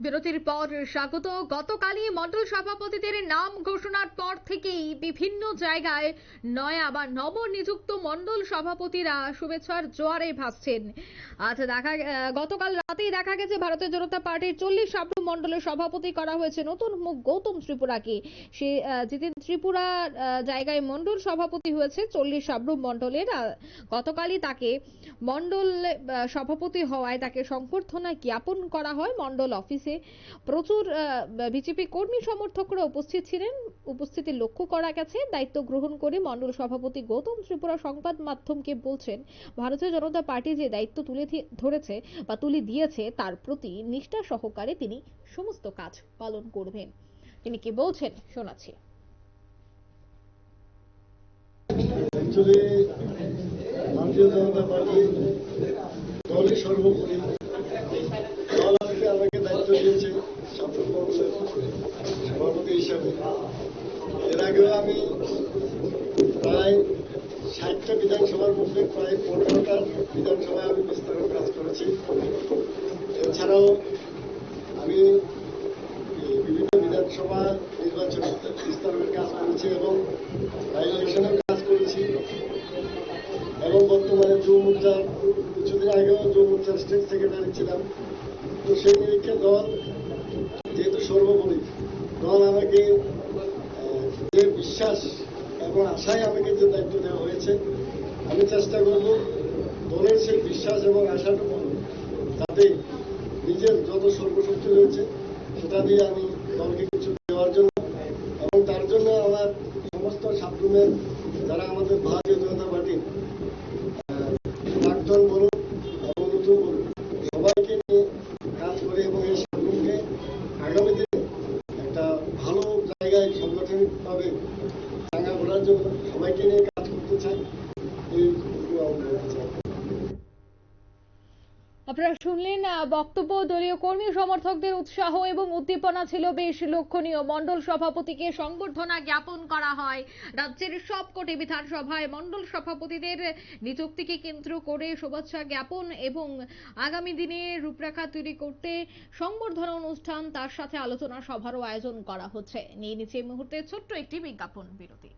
বিরতির পর স্বাগত। গতকালই মন্ডল সভাপতিদের নাম ঘোষণার পর থেকেই বিভিন্ন জায়গায় নয়া বা নবনিযুক্ত মন্ডল সভাপতিরা শুভেচ্ছার জোয়ারে ভাসছেন। আজ দেখা গতকাল রাতেই দেখা গেছে ভারতীয় জনতা পার্টির চল্লিশ সাবরু মন্ডলের সভাপতি করা হয়েছে নতুন মুখ গৌতম ত্রিপুরাকে। সে জিতেন ত্রিপুরা জায়গায় মন্ডল সভাপতি হয়েছে, চল্লিশ সাবরু মন্ডলের গতকালই তাকে মন্ডল সভাপতি হওয়ায় তাকে সংবর্ধনা জ্ঞাপন করা হয়। মন্ডল অফিসে প্রচুর বিজেপি কর্মী সমর্থকরা উপস্থিত ছিলেন। উপস্থিতি লক্ষ্য করা গেছে, দায়িত্ব গ্রহণ করে মন্ডল সভাপতি গৌতম ত্রিপুরা সংবাদ মাধ্যমকে বলছেন, ভারতীয় জনতা পার্টি যে দায়িত্ব তুলে ধরেছে বা তুলে দিয়েছে তার প্রতি নিষ্ঠা সহকারে তিনি সমস্ত কাজ পালন করবেন। তিনি কি বলছেন শোনাচ্ছি। ভারতীয় জনতা পার্টি দলই সর্বোপরি দল আজকে আমাকে দায়িত্ব দিয়েছে ছাত্র কংগ্রেসের সভাপতি হিসাবে এর আগেও আমি প্রায় ষাটটা বিধানসভার মধ্যে প্রায় পনেরোটা বিধানসভায় আমি বিস্তারের কাজ করেছি। এছাড়াও আমি বিভিন্ন বিধানসভা নির্বাচন বিস্তারের কাজ করেছি এবং ইলেকশনের কাজ করেছি এবং বর্তমানে যুব মোর্চার কিছুদিন আগেও যুব মোর্চার স্টেট সেক্রেটারি ছিলাম। তো সেই নিরিখে দল যেহেতু সর্বোপরি দল আমাকে যে বিশ্বাস এবং আশায় আমাকে যে দায়িত্ব দেওয়া হয়েছে, আমি চেষ্টা করব দলের সেই বিশ্বাস এবং আশাটুকু যাতে নিজের যত সর্বশক্তি রয়েছে, সেটা দিয়ে আমি দলকে কিছু দেওয়ার জন্য এবং তার জন্য আমার সমস্ত সাবরুমের যারা আমাদের ভারতীয় জনতা পার্টির প্রাক্তন বলুন এবং নতুন বলুন সবাইকে নিয়ে কাজ করে এবং এই সাবরুমকে আগামী দিনে একটা ভালো জায়গায় সাংগঠনিকভাবে ভাঙা ঘোরার জন্য সবাইকে নিয়ে কাজ করতে চাই এই আমি বলতে চাই আপনারা শুনলেন বক্তব্য দলীয় কর্মী, সমর্থকদের উৎসাহ এবং উদ্দীপনা ছিল বেশ লক্ষণীয়। মন্ডল সভাপতিকে সংবর্ধনা জ্ঞাপন করা হয়। রাজ্যের সবকটি বিধানসভায় মন্ডল সভাপতিদের নিযুক্তিকে কেন্দ্র করে শুভেচ্ছা জ্ঞাপন এবং আগামী দিনে রূপরেখা তৈরি করতে সংবর্ধনা অনুষ্ঠান, তার সাথে আলোচনা সভারও আয়োজন করা হচ্ছে। নিয়ে এই মুহূর্তে ছোট্ট একটি বিজ্ঞাপন বিরতি।